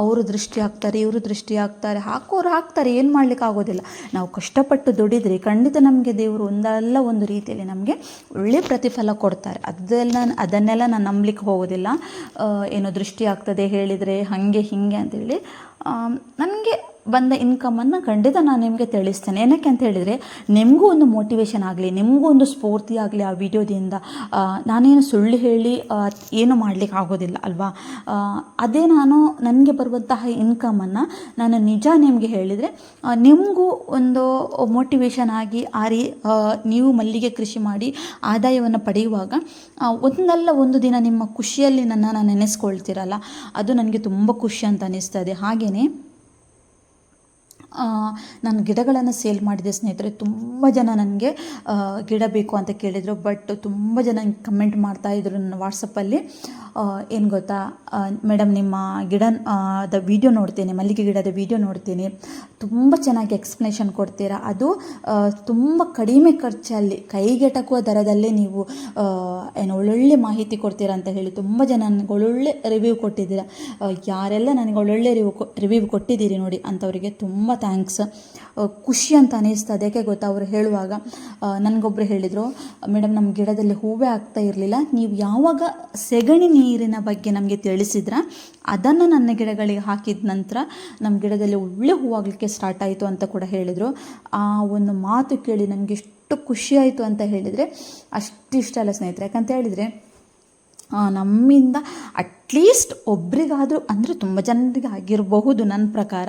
ಅವರು ದೃಷ್ಟಿ ಹಾಕ್ತಾರೆ, ಇವರು ದೃಷ್ಟಿ ಹಾಕ್ತಾರೆ. ಹಾಕೋರು ಹಾಕ್ತಾರೆ. ಏನು ಮಾಡ್ಲಿಕ್ಕೆ ಆಗೋದಿಲ್ಲ. ನಾವು ಕಷ್ಟಪಟ್ಟು ದುಡಿದ್ರೆ ಖಂಡಿತ ನಮಗೆ ದೇವರು ಒಂದಲ್ಲ ಒಂದು ರೀತಿಯಲ್ಲಿ ನಮಗೆ ಒಳ್ಳೆ ಪ್ರತಿಫಲ ಕೊಡ್ತಾರೆ. ಅದೆಲ್ಲ ಅದನ್ನೆಲ್ಲ ನಾನು ನಂಬಲಿಕ್ಕೆ ಹೋಗೋದಿಲ್ಲ. ಏನೋ ದೃಷ್ಟಿ ಆಗ್ತದೆ, ಹೇಳಿದರೆ ಹಾಗೆ, ಹೀಗೆ ಅಂತೇಳಿ ನನಗೆ ಬಂದ ಇನ್ಕಮನ್ನು ಖಂಡಿತ ನಾನು ನಿಮಗೆ ತಿಳಿಸ್ತೇನೆ. ಏನಕ್ಕೆ ಅಂತ ಹೇಳಿದರೆ, ನಿಮಗೂ ಒಂದು ಮೋಟಿವೇಶನ್ ಆಗಲಿ, ನಿಮಗೂ ಒಂದು ಸ್ಫೂರ್ತಿ ಆಗಲಿ ಆ ವಿಡಿಯೋದಿಂದ ನಾನೇನು ಸುಳ್ಳು ಹೇಳಿ ಏನು ಮಾಡಲಿಕ್ಕೆ ಆಗೋದಿಲ್ಲ, ಅಲ್ವಾ? ಅದೇ ನಾನು ನನಗೆ ಬರುವಂತಹ ಇನ್ಕಮನ್ನು ನಾನು ನಿಜ ನಿಮಗೆ ಹೇಳಿದರೆ ನಿಮಗೂ ಒಂದು ಮೋಟಿವೇಶನ್ ಆಗಿ, ಆ ರೀ ನೀವು ಮಲ್ಲಿಗೆ ಕೃಷಿ ಮಾಡಿ ಆದಾಯವನ್ನು ಪಡೆಯುವಾಗ ಒಂದಲ್ಲ ಒಂದು ದಿನ ನಿಮ್ಮ ಖುಷಿಯಲ್ಲಿ ನನ್ನನ್ನು ನೆನೆಸ್ಕೊಳ್ತೀರಲ್ಲ, ಅದು ನನಗೆ ತುಂಬ ಖುಷಿ ಅಂತ ಅನಿಸ್ತದೆ. ಹಾಗೆಯೇ ನಾನು ಗಿಡಗಳನ್ನು ಸೇಲ್ ಮಾಡಿದೆ ಸ್ನೇಹಿತರೆ, ತುಂಬ ಜನ ನನಗೆ ಗಿಡ ಬೇಕು ಅಂತ ಕೇಳಿದರು, ಬಟ್ ತುಂಬ ಜನ ಕಮೆಂಟ್ ಮಾಡ್ತಾಯಿದ್ರು ನನ್ನ ವಾಟ್ಸಪ್ಪಲ್ಲಿ ಏನು ಗೊತ್ತಾ? ಮೇಡಮ್ ನಿಮ್ಮ ಗಿಡ ದ ವಿಡಿಯೋ ನೋಡ್ತೇನೆ, ಮಲ್ಲಿಗೆ ಗಿಡದ ವಿಡಿಯೋ ನೋಡ್ತೀನಿ. ತುಂಬ ಚೆನ್ನಾಗಿ ಎಕ್ಸ್ಪ್ಲನೇಷನ್ ಕೊಡ್ತೀರಾ? ಅದು ತುಂಬ ಕಡಿಮೆ ಖರ್ಚಲ್ಲಿ, ಕೈಗೆಟಕುವ ದರದಲ್ಲೇ ನೀವು ಏನು ಒಳ್ಳೊಳ್ಳೆ ಮಾಹಿತಿ ಕೊಡ್ತೀರಾ ಅಂತ ಹೇಳಿ ತುಂಬ ಜನ ನನಗೆ ಒಳ್ಳೊಳ್ಳೆ ರಿವ್ಯೂ ಕೊಟ್ಟಿದ್ದೀರಾ. ಯಾರೆಲ್ಲ ನನಗೆ ಒಳ್ಳೊಳ್ಳೆ ರಿವ್ಯೂ ರಿವ್ಯೂ ಕೊಟ್ಟಿದ್ದೀರಿ ನೋಡಿ ಅಂಥವರಿಗೆ ತುಂಬ ಥ್ಯಾಂಕ್ಸ್ ಖುಷಿ ಅಂತ ಅನಿಸ್ತದೆ ಯಾಕೆ ಗೊತ್ತಾ? ಅವರು ಹೇಳುವಾಗ ನನಗೊಬ್ಬರು ಹೇಳಿದರು ಮೇಡಮ್ ನಮ್ಮ ಗಿಡದಲ್ಲಿ ಹೂವೇ ಆಗ್ತಾ ಇರಲಿಲ್ಲ. ನೀವು ಯಾವಾಗ ಸೆಗಣಿ ನೀರಿನ ಬಗ್ಗೆ ನಮಗೆ ತಿಳಿಸಿದ್ರೆ. ಅದನ್ನು ನನ್ನ ಗಿಡಗಳಿಗೆ ಹಾಕಿದ ನಂತರ ನಮ್ಮ ಗಿಡದಲ್ಲಿ ಒಳ್ಳೆ ಹೂವಾಗಲಿಕ್ಕೆ ಸ್ಟಾರ್ಟ್ ಆಯಿತು ಅಂತ ಕೂಡ ಹೇಳಿದರು. ಆ ಒಂದು ಮಾತು ಕೇಳಿ ನನಗೆ ಎಷ್ಟು ಖುಷಿ ಆಯಿತು ಅಂತ ಹೇಳಿದರೆ ಅಷ್ಟಿಷ್ಟ ಅಲ್ಲ ಸ್ನೇಹಿತರೆ. ಯಾಕಂತ ಹೇಳಿದರೆ ನಮ್ಮಿಂದ ಅಟ್ಲೀಸ್ಟ್ ಒಬ್ರಿಗಾದರೂ, ಅಂದರೆ ತುಂಬ ಜನರಿಗೆ ಆಗಿರಬಹುದು ನನ್ನ ಪ್ರಕಾರ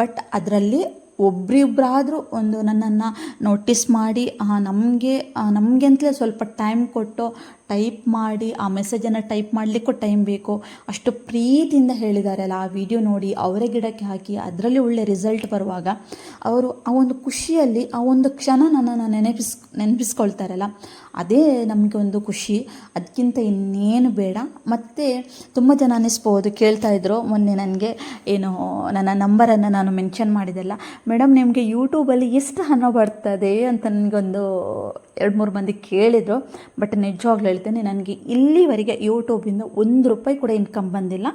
ಬಟ್ ಅದರಲ್ಲಿ ಒಬ್ರಿಬ್ಬರಾದರೂ ಒಂದು ನನ್ನನ್ನು ನೋಟಿಸ್ ಮಾಡಿ ನಮಗೆ ನಮಗೆ ಅಂತಲೇ ಸ್ವಲ್ಪ ಟೈಮ್ ಕೊಟ್ಟು ಟೈಪ್ ಮಾಡಿ, ಆ ಮೆಸೇಜನ್ನು ಟೈಪ್ ಮಾಡಲಿಕ್ಕೂ ಟೈಮ್ ಬೇಕು. ಅಷ್ಟು ಪ್ರೀತಿಯಿಂದ ಹೇಳಿದಾರಲ್ಲ ಆ ವಿಡಿಯೋ ನೋಡಿ, ಅವರ ಗಿಡಕ್ಕೆ ಹಾಕಿ, ಅದರಲ್ಲಿ ಒಳ್ಳೆ ರಿಸಲ್ಟ್ ಬರುವಾಗ ಅವರು ಆ ಒಂದು ಖುಷಿಯಲ್ಲಿ, ಆ ಒಂದು ಕ್ಷಣ ನನ್ನನ್ನು ನೆನಪಿಸ್ ನೆನಪಿಸ್ಕೊಳ್ತಾರಲ್ಲ ಅದೇ ನಮಗೆ ಒಂದು ಖುಷಿ. ಅದಕ್ಕಿಂತ ಇನ್ನೇನು ಬೇಡ. ಮತ್ತು ತುಂಬ ಜನ ಅನ್ನಿಸ್ಬೋದು. ಕೇಳ್ತಾ ಇದ್ರು. ಮೊನ್ನೆ ನನಗೆ ಏನು ನನ್ನ ನಂಬರನ್ನು ನಾನು ಮೆನ್ಷನ್ ಮಾಡಿದೆಲ್ಲ ಮೇಡಮ್, ನಿಮಗೆ ಯೂಟ್ಯೂಬಲ್ಲಿ ಎಷ್ಟು ಹಣ ಬರ್ತದೆ? ಅಂತ ನನಗೊಂದು ಎರಡು ಮೂರು ಮಂದಿ ಕೇಳಿದರು ಬಟ್ ನಿಜವಾಗ್ಲೂ ಹೇಳ್ತೇನೆ, ನನಗೆ ಇಲ್ಲಿವರೆಗೆ ಯೂಟ್ಯೂಬಿಂದ ಒಂದು ರೂಪಾಯಿ ಕೂಡ ಇನ್ಕಮ್ ಬಂದಿಲ್ಲ.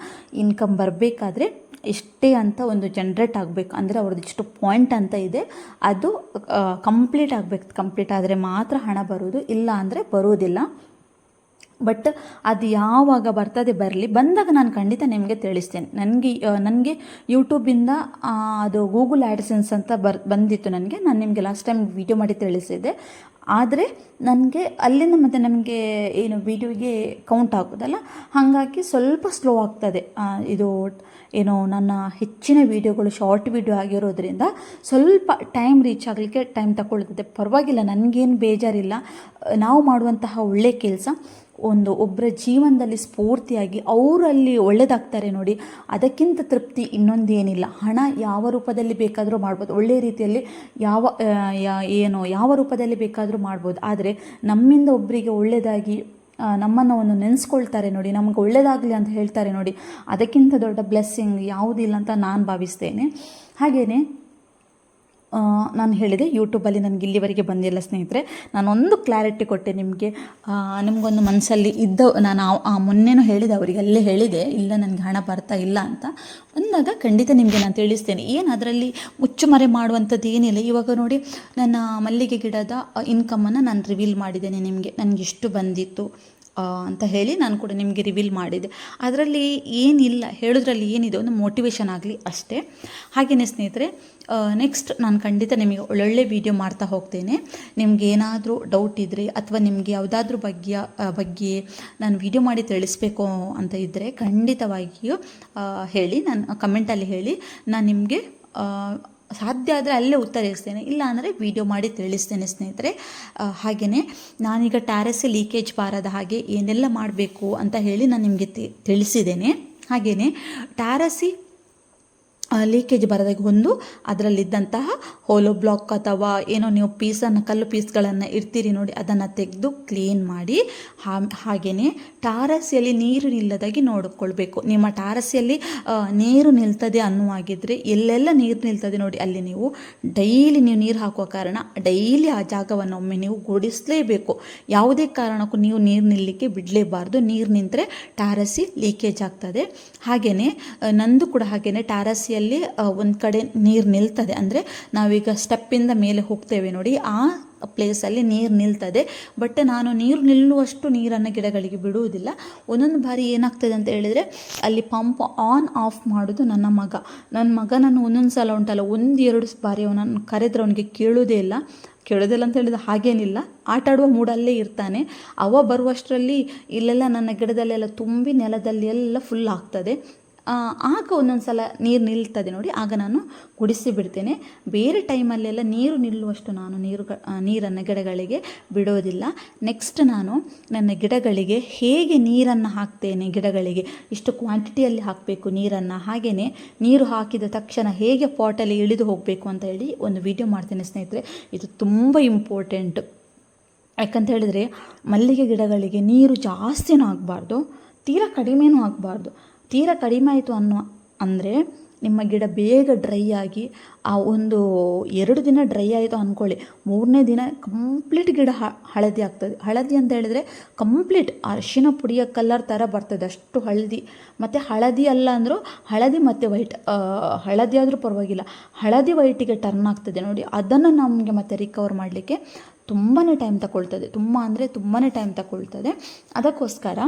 ಇನ್ಕಮ್ ಬರಬೇಕಾದ್ರೆ ಇಷ್ಟೇ ಅಂತ ಒಂದು ಜನ್ರೇಟ್ ಆಗಬೇಕು. ಅಂದರೆ ಅವ್ರದ್ದು ಇಷ್ಟು ಪಾಯಿಂಟ್ ಅಂತ ಇದೆ. ಅದು ಕಂಪ್ಲೀಟ್ ಆಗಬೇಕು. ಕಂಪ್ಲೀಟ್ ಆದರೆ ಮಾತ್ರ ಹಣ ಬರೋದು. ಇಲ್ಲ ಅಂದರೆ ಬರೋದಿಲ್ಲ. ಬಟ್ ಅದು ಯಾವಾಗ ಬರ್ತದೆ ಬರಲಿ, ಬಂದಾಗ ನಾನು ಖಂಡಿತ ನಿಮಗೆ ತಿಳಿಸ್ತೇನೆ. ನನಗೆ ನನಗೆ ಯೂಟ್ಯೂಬಿಂದ ಅದು ಗೂಗಲ್ ಆ್ಯಡ್ಸೆನ್ಸ್ ಅಂತ ಬರ್, ಬಂದಿತ್ತು ನನಗೆ. ನಾನು ನಿಮಗೆ ಲಾಸ್ಟ್ ಟೈಮ್ ವೀಡಿಯೋ ಮಾಡಿ ತಿಳಿಸಿದ್ದೆ. ಆದರೆ ನನಗೆ ಅಲ್ಲಿಂದ ಮತ್ತು ನಮಗೆ ಏನು ವಿಡಿಯೋಗೆ ಕೌಂಟ್ ಆಗೋದಲ್ಲ? ಹಾಗಾಗಿ ಸ್ವಲ್ಪ ಸ್ಲೋ ಆಗ್ತದೆ. ಇದು ಏನೋ ನನ್ನ ಹೆಚ್ಚಿನ ವೀಡಿಯೋಗಳು ಶಾರ್ಟ್ ವೀಡಿಯೋ ಆಗಿರೋದ್ರಿಂದ ಸ್ವಲ್ಪ ಟೈಮ್ ರೀಚ್ ಆಗಲಿಕ್ಕೆ ಟೈಮ್ ತಗೊಳ್ತದೆ. ಪರವಾಗಿಲ್ಲ, ನನಗೇನು ಬೇಜಾರಿಲ್ಲ. ನಾವು ಮಾಡುವಂತಹ ಒಳ್ಳೆಯ ಕೆಲಸ. ಒಂದು ಒಬ್ಬರ ಜೀವನದಲ್ಲಿ ಸ್ಫೂರ್ತಿಯಾಗಿ ಅವರಲ್ಲಿ ಒಳ್ಳೆಯದಾಗ್ತಾರೆ ನೋಡಿ, ಅದಕ್ಕಿಂತ ತೃಪ್ತಿ ಇನ್ನೊಂದು ಏನಿಲ್ಲ ಹಣ ಯಾವ ರೂಪದಲ್ಲಿ ಬೇಕಾದರೂ ಮಾಡ್ಬೋದು. ಒಳ್ಳೆಯ ರೀತಿಯಲ್ಲಿ ಯಾವ ಏನು, ಯಾವ ರೂಪದಲ್ಲಿ ಬೇಕಾದರೂ ಮಾಡ್ಬೋದು. ಆದರೆ ನಮ್ಮಿಂದ ಒಬ್ಬರಿಗೆ ಒಳ್ಳೆಯದಾಗಿ ನಮ್ಮನ್ನು ಒಂದು ನೆನೆಸ್ಕೊಳ್ತಾರೆ ನೋಡಿ, ನಮಗೆ ಒಳ್ಳೆಯದಾಗಲಿ ಅಂತ ಹೇಳ್ತಾರೆ ನೋಡಿ, ಅದಕ್ಕಿಂತ ದೊಡ್ಡ ಬ್ಲೆಸ್ಸಿಂಗ್ ಯಾವುದಿಲ್ಲ ಅಂತ ನಾನು ಭಾವಿಸ್ತೇನೆ. ಹಾಗೆಯೇ ನಾನು ಹೇಳಿದೆ ಯೂಟ್ಯೂಬಲ್ಲಿ ನನಗೆ ಇಲ್ಲಿವರೆಗೆ ಬಂದಿಲ್ಲ ಸ್ನೇಹಿತರೆ. ನಾನೊಂದು ಕ್ಲಾರಿಟಿ ಕೊಟ್ಟೆ ನಿಮಗೆ. ನಿಮಗೊಂದು ಮನಸ್ಸಲ್ಲಿ ಇದ್ದ, ನಾನು ಮೊನ್ನೆನೂ ಹೇಳಿದೆ ಅವರಿಗೆ ಅಲ್ಲೇ ಹೇಳಿದೆ, ಇಲ್ಲ ನನಗೆ ಹಣ ಬರ್ತಾ ಇಲ್ಲ ಅಂತ. ಬಂದಾಗ ಖಂಡಿತ ನಿಮಗೆ ನಾನು ತಿಳಿಸ್ತೇನೆ. ಏನು ಅದರಲ್ಲಿ ಮುಚ್ಚುಮರೆ ಮಾಡುವಂಥದ್ದು ಏನಿಲ್ಲ. ಇವಾಗ ನೋಡಿ, ನನ್ನ ಮಲ್ಲಿಗೆ ಗಿಡದ ಇನ್ಕಮನ್ನು ನಾನು ರಿವೀಲ್ ಮಾಡಿದ್ದೇನೆ ನಿಮಗೆ. ನನಗೆ ಇಷ್ಟು ಬಂದಿತ್ತು. ಅಂತ ಹೇಳಿ ನಾನು ಕೂಡ ನಿಮಗೆ ರಿವೀಲ್ ಮಾಡಿದೆ. ಅದರಲ್ಲಿ ಏನಿಲ್ಲ, ಹೇಳೋದ್ರಲ್ಲಿ ಏನಿದೆ ಒಂದು ಮೋಟಿವೇಶನ್ ಆಗಲಿ ಅಷ್ಟೇ. ಹಾಗೆಯೇ ಸ್ನೇಹಿತರೆ ನೆಕ್ಸ್ಟ್ ನಾನು ಖಂಡಿತ ನಿಮಗೆ ಒಳ್ಳೊಳ್ಳೆ ವಿಡಿಯೋ ಮಾಡ್ತಾ ಹೋಗ್ತೇನೆ. ನಿಮ್ಗೆ ಏನಾದರೂ ಡೌಟ್ ಇದ್ದರೆ ಅಥವಾ ನಿಮಗೆ ಯಾವುದಾದ್ರೂ ಬಗ್ಗೆ ಬಗ್ಗೆ ನಾನು ವಿಡಿಯೋ ಮಾಡಿ ತಿಳಿಸ್ಬೇಕು ಅಂತ ಇದ್ದರೆ ಖಂಡಿತವಾಗಿಯೂ ಹೇಳಿ, ನಾನು ಕಮೆಂಟಲ್ಲಿ ಹೇಳಿ, ನಾನು ನಿಮಗೆ ಸಾಧ್ಯ ಆದರೆ ಅಲ್ಲೇ ಉತ್ತರಿಸ್ತೇನೆ ಇಲ್ಲ ಅಂದರೆ ವಿಡಿಯೋ ಮಾಡಿ ತಿಳಿಸ್ತೇನೆ ಸ್ನೇಹಿತರೆ. ಹಾಗೆಯೇ ನಾನೀಗ ಟ್ಯಾರೆಸ್ ಲೀಕೇಜ್ ಬಾರದ ಹಾಗೆ ಏನೆಲ್ಲ ಮಾಡಬೇಕು ಅಂತ ಹೇಳಿ ನಾನು ನಿಮಗೆ ತಿಳಿಸಿದ್ದೇನೆ. ಹಾಗೆಯೇ ಟ್ಯಾರಸಿ ಲೀಕೇಜ್ ಬರದಾಗ ಒಂದು ಅದರಲ್ಲಿದ್ದಂತಹ ಹೋಲೋ ಬ್ಲಾಕ್ ಅಥವಾ ಏನೋ ನೀವು ಪೀಸನ್ನು ಕಲ್ಲು ಪೀಸ್ಗಳನ್ನು ಇರ್ತೀರಿ ನೋಡಿ, ಅದನ್ನು ತೆಗೆದು ಕ್ಲೀನ್ ಮಾಡಿ ಹಾಗೆಯೇ ಟಾರಸಿಯಲ್ಲಿ ನೀರು ನಿಲ್ಲದಾಗಿ ನೋಡಿಕೊಳ್ಬೇಕು. ನಿಮ್ಮ ಟಾರಸಿಯಲ್ಲಿ ನೀರು ನಿಲ್ತದೆ ಅನ್ನುವಾಗಿದ್ದರೆ ಎಲ್ಲೆಲ್ಲ ನೀರು ನಿಲ್ತದೆ ನೋಡಿ, ಅಲ್ಲಿ ನೀವು ಡೈಲಿ ನೀವು ನೀರು ಹಾಕುವ ಕಾರಣ ಡೈಲಿ ಆ ಜಾಗವನ್ನು ಒಮ್ಮೆ ನೀವು ಗುಡಿಸಲೇಬೇಕು. ಯಾವುದೇ ಕಾರಣಕ್ಕೂ ನೀವು ನೀರು ನಿಲ್ಲಕ್ಕೆ ಬಿಡಲೇಬಾರ್ದು. ನೀರು ನಿಂತರೆ ಟಾರಸಿ ಲೀಕೇಜ್ ಆಗ್ತದೆ. ಹಾಗೆಯೇ ನಂದು ಕೂಡ ಹಾಗೆಯೇ ಟಾರಸಿಯಲ್ಲಿ ಒಂದು ಕಡೆ ನೀರು ನಿಲ್ತದೆ. ಅಂದರೆ ನಾವೀಗ ಸ್ಟೆಪ್ಪಿಂದ ಮೇಲೆ ಹೋಗ್ತೇವೆ ನೋಡಿ, ಆ ಪ್ಲೇಸಲ್ಲಿ ನೀರು ನಿಲ್ತದೆ. ಬಟ್ ನಾನು ನೀರು ನಿಲ್ಲುವಷ್ಟು ನೀರನ್ನು ಗಿಡಗಳಿಗೆ ಬಿಡುವುದಿಲ್ಲ. ಒಂದೊಂದು ಬಾರಿ ಏನಾಗ್ತದೆ ಅಂತ ಹೇಳಿದರೆ, ಅಲ್ಲಿ ಪಂಪ್ ಆನ್ ಆಫ್ ಮಾಡೋದು ನನ್ನ ಮಗ. ನನ್ನ ಮಗನನ್ನು ಒಂದೊಂದು ಸಲ ಉಂಟಲ್ಲ, ಒಂದು ಎರಡು ಬಾರಿ ಅವನನ್ನು ಕರೆದ್ರೆ ಅವನಿಗೆ ಕೇಳೋದೇ ಇಲ್ಲ. ಕೇಳೋದಿಲ್ಲ ಅಂತ ಹೇಳಿದ್ರೆ ಹಾಗೇನಿಲ್ಲ. ಆಟ ಆಡುವ ಮೂಡಲ್ಲೇ ಇರ್ತಾನೆ. ಅವ ಬರುವಷ್ಟರಲ್ಲಿ ಇಲ್ಲೆಲ್ಲ ನನ್ನ ಗಿಡದಲ್ಲೆಲ್ಲ ತುಂಬಿ ನೆಲದಲ್ಲಿ ಎಲ್ಲ ಫುಲ್ ಆಗ್ತದೆ. ಆಗ ಒಂದೊಂದು ಸಲ ನೀರು ನಿಲ್ತದೆ ನೋಡಿ, ಆಗ ನಾನು ಕುಡಿಸಿ ಬಿಡ್ತೇನೆ. ಬೇರೆ ಟೈಮಲ್ಲೆಲ್ಲ ನೀರು ನಿಲ್ಲುವಷ್ಟು ನಾನು ನೀರು ನೀರನ್ನು ಗಿಡಗಳಿಗೆ ಬಿಡೋದಿಲ್ಲ. ನೆಕ್ಸ್ಟ್ ನಾನು ನನ್ನ ಗಿಡಗಳಿಗೆ ಹೇಗೆ ನೀರನ್ನು ಹಾಕ್ತೇನೆ ಗಿಡಗಳಿಗೆ? ಇಷ್ಟು ಕ್ವಾಂಟಿಟಿಯಲ್ಲಿ ಹಾಕಬೇಕು ನೀರನ್ನು? ಹಾಗೆಯೇ ನೀರು ಹಾಕಿದ ತಕ್ಷಣ ಹೇಗೆ ಪಾಟಲ್ಲಿ ಇಳಿದು ಹೋಗಬೇಕು ಅಂತ ಹೇಳಿ ಒಂದು ವಿಡಿಯೋ ಮಾಡ್ತೇನೆ ಸ್ನೇಹಿತರೆ. ಇದು ತುಂಬ ಇಂಪಾರ್ಟೆಂಟ್ ಯಾಕಂತ ಹೇಳಿದರೆ ಮಲ್ಲಿಗೆ ಗಿಡಗಳಿಗೆ ನೀರು ಜಾಸ್ತಿನೂ ಆಗಬಾರ್ದು, ತೀರಾ ಕಡಿಮೆನೂ ಆಗಬಾರ್ದು. ತೀರಾ ಕಡಿಮೆ ಆಯಿತು ಅನ್ನೋ ಅಂದರೆ ನಿಮ್ಮ ಗಿಡ ಬೇಗ ಡ್ರೈ ಆಗಿ ಆ ಒಂದು ಎರಡು ದಿನ ಡ್ರೈ ಆಯಿತು ಅಂದ್ಕೊಳ್ಳಿ ಮೂರನೇ ದಿನ ಕಂಪ್ಲೀಟ್ ಗಿಡ ಹಳದಿ ಆಗ್ತದೆ. ಹಳದಿ ಅಂತ ಹೇಳಿದರೆ ಕಂಪ್ಲೀಟ್ ಅರಿಶಿನ ಪುಡಿಯ ಕಲರ್ ಥರ ಬರ್ತದೆ. ಅಷ್ಟು ಹಳದಿ. ಮತ್ತು ಹಳದಿ ಅಲ್ಲ ಅಂದರೂ ಹಳದಿ ಮತ್ತು ವೈಟ್ ಹಳದಿ ಆದರೂ ಪರವಾಗಿಲ್ಲ. ಹಳದಿ ವೈಟಿಗೆ ಟರ್ನ್ ಆಗ್ತದೆ ನೋಡಿ. ಅದನ್ನು ನಮಗೆ ಮತ್ತೆ ರಿಕವರ್ ಮಾಡಲಿಕ್ಕೆ ತುಂಬಾ ಟೈಮ್ ತಗೊಳ್ತದೆ. ತುಂಬ ಅಂದರೆ ತುಂಬಾ ಟೈಮ್ ತಗೊಳ್ತದೆ. ಅದಕ್ಕೋಸ್ಕರ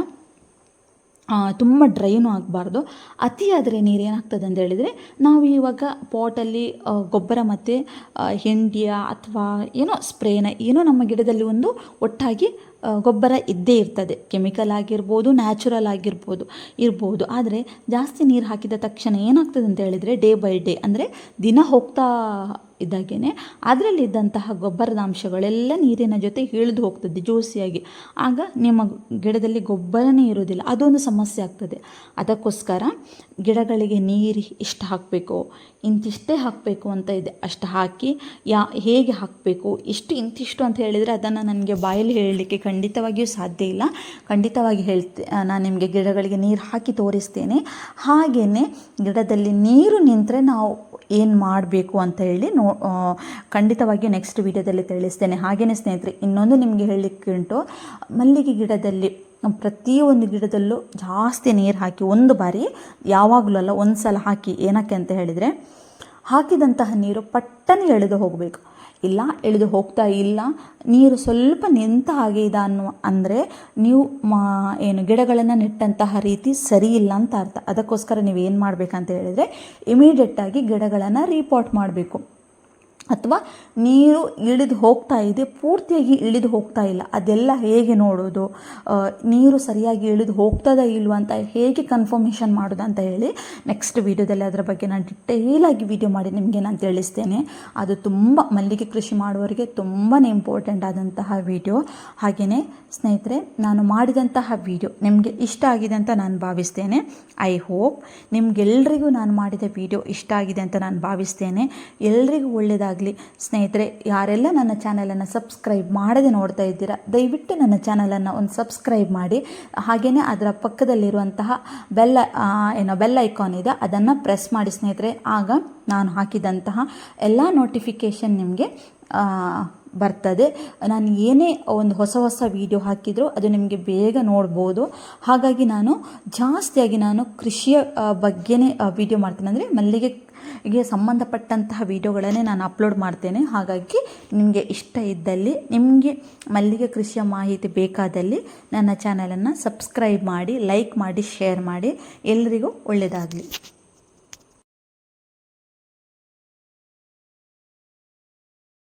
ತುಂಬ ಡ್ರೈನೂ ಆಗಬಾರ್ದು. ಅತಿಯಾದರೆ ನೀರು ಏನಾಗ್ತದೆ ಅಂತ ಹೇಳಿದರೆ, ನಾವು ಇವಾಗ ಪಾಟಲ್ಲಿ ಗೊಬ್ಬರ ಮತ್ತು ಹೆಂಡಿಯ ಅಥವಾ ಏನೋ ಸ್ಪ್ರೇನ, ಏನೋ ನಮ್ಮ ಗಿಡದಲ್ಲಿ ಒಂದು ಒಟ್ಟಾಗಿ ಗೊಬ್ಬರ ಇದ್ದೇ ಇರ್ತದೆ. ಕೆಮಿಕಲ್ ಆಗಿರ್ಬೋದು, ನ್ಯಾಚುರಲ್ ಆಗಿರ್ಬೋದು, ಇರ್ಬೋದು. ಆದರೆ ಜಾಸ್ತಿ ನೀರು ಹಾಕಿದ ತಕ್ಷಣ ಏನಾಗ್ತದೆ ಅಂತ ಹೇಳಿದರೆ, ಡೇ ಬೈ ಡೇ, ಅಂದರೆ ದಿನ ಹೋಗ್ತಾ ಇದ್ದಾಗೇನೆ ಅದರಲ್ಲಿದ್ದಂತಹ ಗೊಬ್ಬರದ ಅಂಶಗಳೆಲ್ಲ ನೀರಿನ ಜೊತೆ ಇಳಿದು ಹೋಗ್ತದೆ ಜೋಸಿಯಾಗಿ ಆಗ ನಿಮ್ಮ ಗಿಡದಲ್ಲಿ ಗೊಬ್ಬರನೇ ಇರೋದಿಲ್ಲ ಅದೊಂದು ಸಮಸ್ಯೆ ಆಗ್ತದೆ. ಅದಕ್ಕೋಸ್ಕರ ಗಿಡಗಳಿಗೆ ನೀರು ಇಷ್ಟು ಹಾಕಬೇಕು, ಇಂತಿಷ್ಟೇ ಹಾಕಬೇಕು ಅಂತ ಇದೆ. ಅಷ್ಟು ಹಾಕಿ ಯಾ, ಹೇಗೆ ಹಾಕಬೇಕು, ಇಷ್ಟು ಇಂತಿಷ್ಟು ಅಂತ ಹೇಳಿದರೆ ಅದನ್ನು ನನಗೆ ಬಾಯಲ್ಲಿ ಹೇಳಲಿಕ್ಕೆ ಖಂಡಿತವಾಗಿಯೂ ಸಾಧ್ಯ ಇಲ್ಲ. ಖಂಡಿತವಾಗಿ ಹೇಳ್ತೆ, ನಾನು ನಿಮಗೆ ಗಿಡಗಳಿಗೆ ನೀರು ಹಾಕಿ ತೋರಿಸ್ತೇನೆ. ಹಾಗೆಯೇ ಗಿಡದಲ್ಲಿ ನೀರು ನಿಂತರೆ ನಾವು ಏನು ಮಾಡಬೇಕು ಅಂತ ಹೇಳಿ ನೋ ಖಂಡಿತವಾಗಿಯೂ ನೆಕ್ಸ್ಟ್ ವಿಡಿಯೋದಲ್ಲಿ ತಿಳಿಸ್ತೇನೆ. ಹಾಗೇ ಸ್ನೇಹಿತರೆ, ಇನ್ನೊಂದು ನಿಮಗೆ ಹೇಳಲಿಕ್ಕೆ ಉಂಟು. ಮಲ್ಲಿಗೆ ಗಿಡದಲ್ಲಿ, ಪ್ರತಿಯೊಂದು ಗಿಡದಲ್ಲೂ ಜಾಸ್ತಿ ನೀರು ಹಾಕಿ, ಒಂದು ಬಾರಿ ಯಾವಾಗಲೂ ಅಲ್ಲ ಒಂದು ಸಲ ಹಾಕಿ ಏನಕ್ಕೆ ಅಂತ ಹೇಳಿದರೆ, ಹಾಕಿದಂತಹ ನೀರು ಪಟ್ಟನೆ ಎಳೆದು ಹೋಗಬೇಕು. ಇಲ್ಲ ಇಳಿದು ಹೋಗ್ತಾ ಇಲ್ಲ, ನೀರು ಸ್ವಲ್ಪ ನಿಂತ ಹಾಗೆ ಇದೆ ಅನ್ನೋ, ಅಂದರೆ ನೀವು ಮಾ, ಏನು ಗಿಡಗಳನ್ನು ನೆಟ್ಟಂತಹ ರೀತಿ ಸರಿ ಇಲ್ಲ ಅಂತ ಅರ್ಥ. ಅದಕ್ಕೋಸ್ಕರ ನೀವು ಏನು ಮಾಡಬೇಕಂತ ಹೇಳಿದರೆ ಇಮಿಡಿಯೇಟಾಗಿ ಗಿಡಗಳನ್ನು ರೀಪಾಟ್ ಮಾಡಬೇಕು. ಅಥವಾ ನೀರು ಇಳಿದು ಹೋಗ್ತಾ ಇದೆ, ಪೂರ್ತಿಯಾಗಿ ಇಳಿದು ಹೋಗ್ತಾ ಇಲ್ಲ, ಅದೆಲ್ಲ ಹೇಗೆ ನೋಡೋದು? ನೀರು ಸರಿಯಾಗಿ ಇಳಿದು ಹೋಗ್ತದ ಇಲ್ವ ಅಂತ ಹೇಗೆ ಕನ್ಫರ್ಮೇಷನ್ ಮಾಡೋದು ಅಂತ ಹೇಳಿ ನೆಕ್ಸ್ಟ್ ವೀಡಿಯೋದಲ್ಲಿ ಅದರ ಬಗ್ಗೆ ನಾನು ಡಿಟೇಲಾಗಿ ವೀಡಿಯೋ ಮಾಡಿ ನಿಮಗೆ ನಾನು ತಿಳಿಸ್ತೇನೆ. ಅದು ತುಂಬ ಮಲ್ಲಿಗೆ ಕೃಷಿ ಮಾಡುವವರಿಗೆ ತುಂಬಾ ಇಂಪಾರ್ಟೆಂಟ್ ಆದಂತಹ ವಿಡಿಯೋ ಹಾಗೆಯೇ ಸ್ನೇಹಿತರೆ, ನಾನು ಮಾಡಿದಂತಹ ವಿಡಿಯೋ ನಿಮಗೆ ಇಷ್ಟ ಆಗಿದೆ ಅಂತ ನಾನು ಭಾವಿಸ್ತೇನೆ. ಐ ಹೋಪ್ ನಿಮಗೆಲ್ಲರಿಗೂ ನಾನು ಮಾಡಿದ ವಿಡಿಯೋ ಇಷ್ಟ ಆಗಿದೆ ಅಂತ ನಾನು ಭಾವಿಸ್ತೇನೆ. ಎಲ್ರಿಗೂ ಒಳ್ಳೆಯದಾಗಲಿ ಸ್ನೇಹಿತರೆ, ಯಾರೆಲ್ಲ ನನ್ನ ಚಾನಲನ್ನು ಸಬ್ಸ್ಕ್ರೈಬ್ ಮಾಡದೆ ನೋಡ್ತಾ ಇದ್ದೀರಾ, ದಯವಿಟ್ಟು ನನ್ನ ಚಾನಲನ್ನು ಒಂದು ಸಬ್ಸ್ಕ್ರೈಬ್ ಮಾಡಿ. ಹಾಗೆಯೇ ಅದರ ಪಕ್ಕದಲ್ಲಿರುವಂತಹ ಬೆಲ್ಲ ಏನೋ ಬೆಲ್ ಐಕಾನ್ ಇದೆ, ಅದನ್ನು ಪ್ರೆಸ್ ಮಾಡಿ ಸ್ನೇಹಿತರೆ. ಆಗ ನಾನು ಹಾಕಿದಂತಹ ಎಲ್ಲ ನೋಟಿಫಿಕೇಷನ್ ನಿಮಗೆ ಬರ್ತದೆ. ನಾನು ಏನೇ ಒಂದು ಹೊಸ ಹೊಸ ವಿಡಿಯೋ ಹಾಕಿದರೂ ಅದು ನಿಮಗೆ ಬೇಗ ನೋಡ್ಬೋದು. ಹಾಗಾಗಿ ನಾನು ಜಾಸ್ತಿಯಾಗಿ ನಾನು ಕೃಷಿಯ ಬಗ್ಗೆನೇ ವಿಡಿಯೋ ಮಾಡ್ತೀನಿ. ಅಂದರೆ ಮಲ್ಲಿಗೆ ಗೆ ಸಂಬಂಧಪಟ್ಟಂತಹ ವಿಡಿಯೋಗಳನ್ನೇ ನಾನು ಅಪ್ಲೋಡ್ ಮಾಡ್ತೇನೆ. ಹಾಗಾಗಿ ನಿಮಗೆ ಇಷ್ಟ ಇದ್ದಲ್ಲಿ, ನಿಮಗೆ ಮಲ್ಲಿಗೆ ಕೃಷಿಯ ಮಾಹಿತಿ ಬೇಕಾದಲ್ಲಿ ನನ್ನ ಚಾನಲನ್ನು ಸಬ್ಸ್ಕ್ರೈಬ್ ಮಾಡಿ, ಲೈಕ್ ಮಾಡಿ, ಶೇರ್ ಮಾಡಿ. ಎಲ್ಲರಿಗೂ ಒಳ್ಳೆಯದಾಗಲಿ